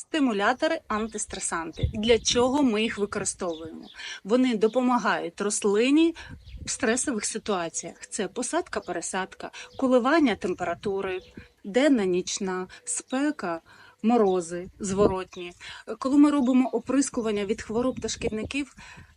Стимулятори, антистресанти. Для чого ми їх використовуємо? Вони допомагають рослині в стресових ситуаціях. Це посадка, пересадка, коливання температури, денна нічна, спека, морози зворотні. Коли ми робимо оприскування від хвороб та шкідників,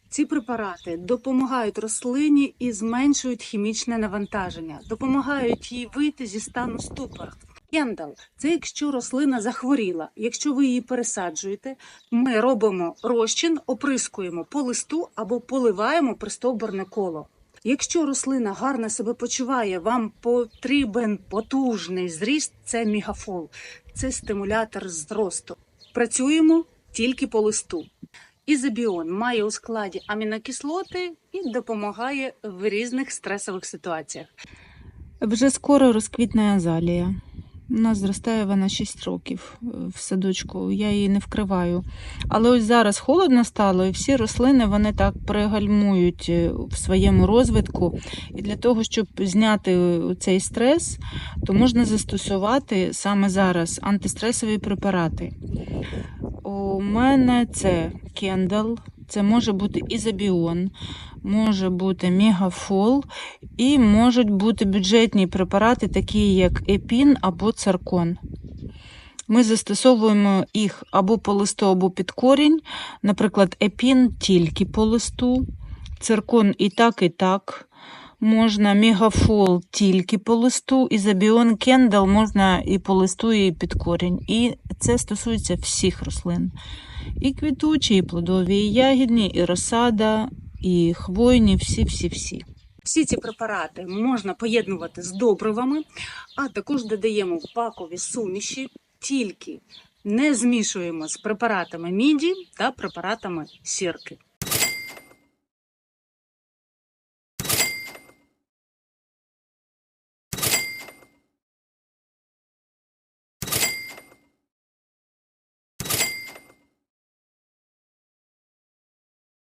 ці препарати допомагають рослині і зменшують хімічне навантаження, допомагають їй вийти зі стану ступора. Кендал це якщо рослина захворіла. Якщо ви її пересаджуєте, ми робимо розчин, оприскуємо по листу або поливаємо пристовбурне коло. Якщо рослина гарно себе почуває, вам потрібен потужний зріст, це мігафол, це стимулятор зросту. Працюємо тільки по листу. Ізобіон має у складі амінокислоти і допомагає в різних стресових ситуаціях. Вже скоро розквітне азалія. У нас зростає вона 6 років е, в садочку, я її не вкриваю. Але ось зараз холодно стало, і всі рослини вони так пригальмують е, в своєму розвитку. І для того, щоб зняти цей стрес, то можна застосувати саме зараз антистресові препарати. У мене це кендал, це може бути ізобіон, може бути мегафол, і можуть бути бюджетні препарати, такі як епін або циркон. Ми застосовуємо їх або по листу, або під корінь. Наприклад, епін тільки по листу, циркон і так, і так. Можна мегафол тільки по листу, ізобіон кендал можна і по листу, і під корінь. І це стосується всіх рослин. І квітучі, і плодові, і ягідні, і розсада, і хвойні, всі-всі-всі. Всі ці препарати можна поєднувати з добривами, а також додаємо в пакові суміші, тільки не змішуємо з препаратами міді та препаратами сірки.